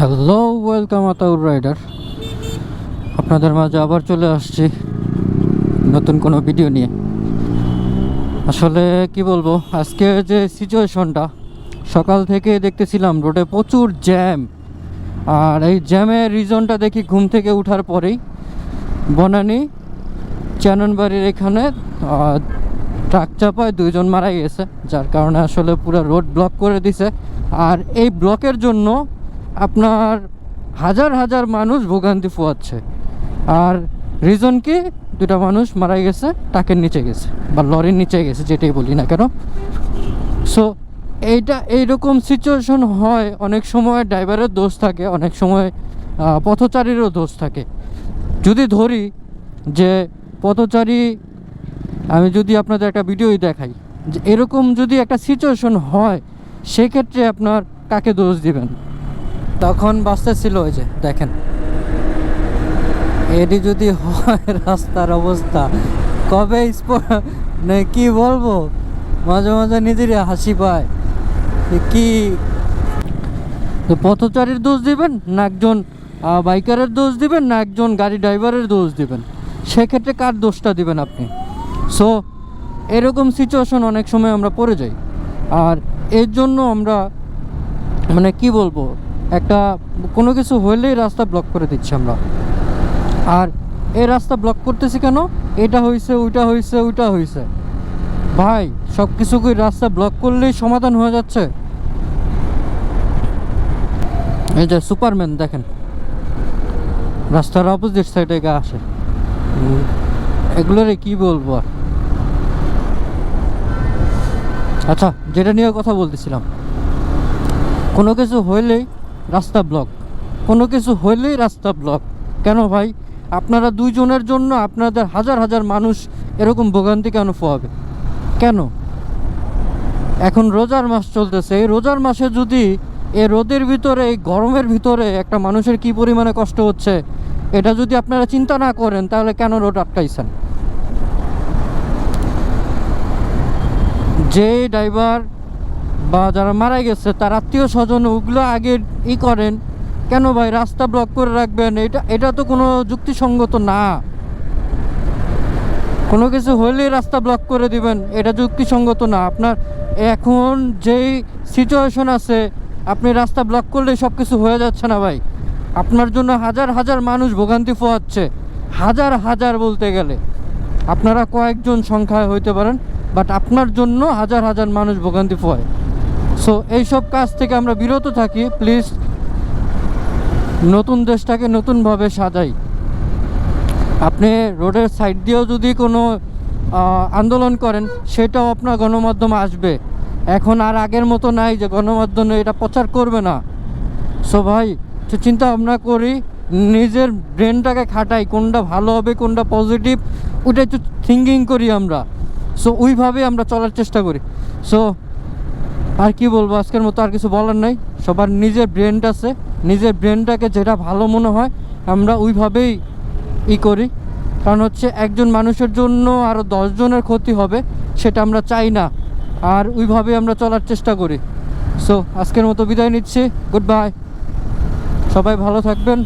Hello welcome Ataur rider আপনাদের মাঝে আবার চলে আসছি নতুন কোনো ভিডিও নিয়ে। আসলে কি বলব, আজকে যে সিচুয়েশনটা সকাল থেকে দেখতেছিলাম রোডে প্রচুর জ্যাম আর এই জ্যামের রিজনটা দেখি ঘুম থেকে ওঠার পরেই। বনানী, চ্যাননবাড়ির এখানে ট্রাক চাপায় দুইজন মারা গেছে, যার কারণে আসলে পুরো রোড ব্লক করে দিছে। আর এই ব্লকের জন্য আপনার হাজার হাজার মানুষ ভোগান্তি পোয়াচ্ছে আর রিজন কি? দুটা মানুষ মারা গেছে ট্রাকের নিচে গেছে, বা লরির নিচে গেছে, যেটাই বলি না কেন। সো এইটা এইরকম সিচুয়েশন হয়, অনেক সময় ড্রাইভারের দোষ থাকে, অনেক সময় পথচারীরও দোষ থাকে। যদি ধরি যে পথচারী, আমি যদি আপনাদের একটা ভিডিওই দেখাই, যে এরকম যদি একটা সিচুয়েশন হয়, সেক্ষেত্রে আপনার কাকে দোষ দিবেন? তখন বাসটা ছিল ওই যে, দেখেন। এটি যদি হয় রাস্তার অবস্থা, কবে কি বলব? মাঝে মাঝে নিজেরই হাসি পায়। কি পথচারীর দোষ দিবেন না একজন বাইকারের দোষ দিবেন না একজন গাড়ি ড্রাইভারের দোষ দিবেন? সেক্ষেত্রে কার দোষটা দিবেন আপনি? সো এরকম সিচুয়েশন অনেক সময় আমরা পড়ে যাই। আর এর জন্য আমরা মানে কি বলব? একটা কোনো কিছু হলেই রাস্তা ব্লক করে দিচ্ছি আমরা। আর এই রাস্তা ব্লক করতেছি কেন? এটা হয়েছে ওইটা হয়েছে ওইটা হয়েছে ভাই সব কিছু কি রাস্তা ব্লক করলেই সমাধান হয়ে যাচ্ছে? এই যে সুপারম্যান দেখেন। রাস্তার অপোজিট সাইডে গা আসে। এগুলোরে কি বলব আর? আচ্ছা যেটা নিয়ে কথা বলতেছিলাম। কোনো কিছু হইলেই রাস্তা ব্লক। কোনো কিছু হইলেই রাস্তা ব্লক। কেন ভাই? আপনারা দুইজনের জন্য আপনাদের হাজার হাজার মানুষ এরকম ভোগান্তি কেন পোয়াবে কেন? এখন রোজার মাস চলতেছে। এই রোজার মাসে যদি এই রোদের ভিতরে, এই গরমের ভিতরে একটা মানুষের কি পরিমাণে কষ্ট হচ্ছে, এটা যদি আপনারা চিন্তা না করেন, তাহলে কেন রোড আটকাইছেন? যে ড্রাইভার বা যারা মারা গেছে, তার আত্মীয় স্বজন ওগুলো আগে ই করেন। কেন ভাই? রাস্তা ব্লক করে রাখবেন। এটা এটা তো কোনো যুক্তিসঙ্গত না। কোনো কিছু হলেই রাস্তা ব্লক করে দিবেন। এটা যুক্তিসঙ্গত না। আপনার এখন যেই সিচুয়েশন আছে, আপনি রাস্তা ব্লক করলে সব কিছু হয়ে যাচ্ছে না ভাই। আপনার জন্য হাজার হাজার মানুষ ভোগান্তি পোয়াচ্ছে হাজার হাজার বলতে গেলে। আপনারা কয়েকজন সংখ্যায় হইতে পারেন বাট আপনার জন্য হাজার হাজার মানুষ ভোগান্তি পোয়ায় সো এইসব কাজ থেকে আমরা বিরত থাকি প্লিজ নতুন দেশটাকে নতুনভাবে সাজাই। আপনি রোডের সাইড দিয়েও যদি কোনো আন্দোলন করেন, সেটাও আপনার গণমাধ্যমে আসবে। এখন আর আগের মতো নাই যে গণমাধ্যমে এটা প্রচার করবে না। সো ভাই চিন্তা ভাবনা করি, নিজের ব্রেনটাকে খাটাই, কোনটা ভালো হবে, কোনটা পজিটিভ ওটা একটু থিঙ্কিং করি আমরা। সো ওইভাবে আমরা চলার চেষ্টা করি। সো আর কি বলব, আজকের মতো আর কিছু বলার নাই। সবার নিজের ব্রেনটা আছে। নিজের ব্রেনটাকে যেটা ভালো মনে হয়, আমরা ওইভাবেই ই করি। কারণ হচ্ছে একজন মানুষের জন্য আরও দশজনের ক্ষতি হবে, সেটা আমরা চাই না। আর ওইভাবে আমরা চলার চেষ্টা করি। সো আজকের মতো বিদায় নিচ্ছি। গুড বাই সবাই ভালো থাকবেন।